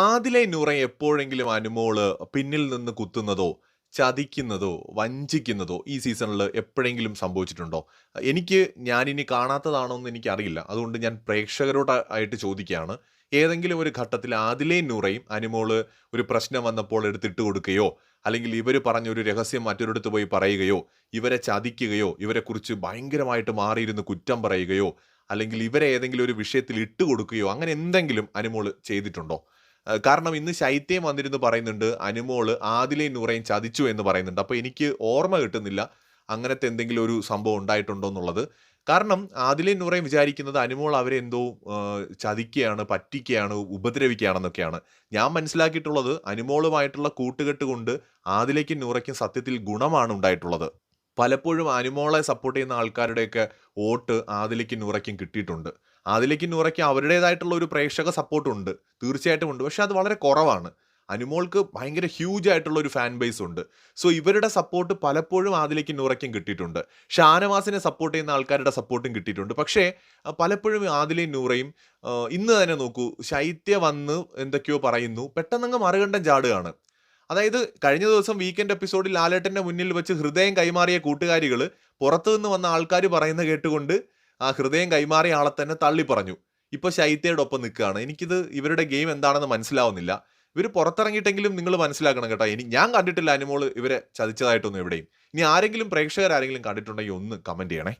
ആദിലെ നൂറ എപ്പോഴെങ്കിലും അനുമോൾ പിന്നിൽ നിന്ന് കുത്തുന്നതോ ചതിക്കുന്നതോ വഞ്ചിക്കുന്നതോ ഈ സീസണിൽ എപ്പോഴെങ്കിലും സംഭവിച്ചിട്ടുണ്ടോ? എനിക്ക് ഞാനിനി കാണാത്തതാണോ എന്ന് എനിക്കറിയില്ല. അതുകൊണ്ട് ഞാൻ പ്രേക്ഷകരോട് ആയിട്ട് ചോദിക്കുകയാണ്. ഏതെങ്കിലും ഒരു ഘട്ടത്തിൽ ആദിലെ നൂറയും അനുമോൾ ഒരു പ്രശ്നം വന്നപ്പോൾ എടുത്തിട്ട് കൊടുക്കുകയോ അല്ലെങ്കിൽ ഇവർ പറഞ്ഞൊരു രഹസ്യം മറ്റൊരിടത്ത് പോയി പറയുകയോ ഇവരെ ചതിക്കുകയോ ഇവരെക്കുറിച്ച് ഭയങ്കരമായിട്ട് മാറിയിരുന്ന് കുറ്റം പറയുകയോ അല്ലെങ്കിൽ ഇവരെ ഏതെങ്കിലും ഒരു വിഷയത്തിൽ ഇട്ട് കൊടുക്കുകയോ അങ്ങനെ എന്തെങ്കിലും അനുമോൾ ചെയ്തിട്ടുണ്ടോ? കാരണം ഇന്ന് ശൈത്യം വന്നിരുന്നു പറയുന്നുണ്ട് അനുമോൾ ആദിലേ നൂറയും ചതിച്ചു എന്ന് പറയുന്നുണ്ട്. അപ്പോൾ എനിക്ക് ഓർമ്മ കിട്ടുന്നില്ല അങ്ങനത്തെ എന്തെങ്കിലും ഒരു സംഭവം ഉണ്ടായിട്ടുണ്ടോ എന്നുള്ളത്. കാരണം ആദിലേ നൂറയും വിചാരിക്കുന്നത് അനുമോൾ അവരെ എന്തോ ചതിക്കുകയാണ് പറ്റിക്കുകയാണ് ഉപദ്രവിക്കുകയാണെന്നൊക്കെയാണ്. ഞാൻ മനസ്സിലാക്കിയിട്ടുള്ളത് അനുമോളുമായിട്ടുള്ള കൂട്ടുകെട്ട് കൊണ്ട് ആദിലേക്കും നൂറയ്ക്കും സത്യത്തിൽ ഗുണമാണ് ഉണ്ടായിട്ടുള്ളത്. പലപ്പോഴും അനുമോളെ സപ്പോർട്ട് ചെയ്യുന്ന ആൾക്കാരുടെയൊക്കെ വോട്ട് ആദിലേക്കും നൂറയ്ക്കും കിട്ടിയിട്ടുണ്ട്. ആദിലേക്കും നൂറയ്ക്കും അവരുടേതായിട്ടുള്ള ഒരു പ്രേക്ഷക സപ്പോർട്ട് ഉണ്ട്. തീർച്ചയായിട്ടും ഉണ്ട്. പക്ഷെ അത് വളരെ കുറവാണ്. അനുമോൾക്ക് ഭയങ്കര ഹ്യൂജ് ആയിട്ടുള്ള ഒരു ഫാൻ ബേസ് ഉണ്ട്. സോ ഇവരുടെ സപ്പോർട്ട് പലപ്പോഴും ആദിലേക്കും നൂറയ്ക്കും കിട്ടിയിട്ടുണ്ട്. ഷാനവാസിനെ സപ്പോർട്ട് ചെയ്യുന്ന ആൾക്കാരുടെ സപ്പോർട്ടും കിട്ടിയിട്ടുണ്ട്. പക്ഷേ പലപ്പോഴും ആദിലെയും നൂറയും ഇന്ന് തന്നെ നോക്കൂ ശൈത്യ വന്ന് എന്തൊക്കെയോ പറയുന്നു. പെട്ടെന്നങ്ങ് മറുകണ്ഠം ചാടുകയാണ്. അതായത് കഴിഞ്ഞ ദിവസം വീക്കെൻഡ് എപ്പിസോഡിൽ ലാലേട്ടന്റെ മുന്നിൽ വെച്ച് ഹൃദയം കൈമാറിയ കൂട്ടുകാരികൾ പുറത്തു നിന്ന് വന്ന ആൾക്കാർ പറയുന്ന കേട്ടുകൊണ്ട് ആ ഹൃദയം കൈമാറിയ ആളെ തന്നെ തള്ളി പറഞ്ഞു. ഇപ്പൊ ശൈത്യയുടെ ഒപ്പം നിൽക്കുകയാണ്. എനിക്കിത് ഇവരുടെ ഗെയിം എന്താണെന്ന് മനസ്സിലാവുന്നില്ല. ഇവർ പുറത്തിറങ്ങിയിട്ടെങ്കിലും നിങ്ങൾ മനസ്സിലാക്കണം കേട്ടോ. ഇനി ഞാൻ കണ്ടിട്ടില്ല അനുമോൾ ഇവരെ ചതിച്ചതായിട്ടൊന്നും എവിടെയും. ഇനി ആരെങ്കിലും പ്രേക്ഷകർ ആരെങ്കിലും കണ്ടിട്ടുണ്ടെങ്കിൽ ഒന്ന് കമന്റ് ചെയ്യണേ.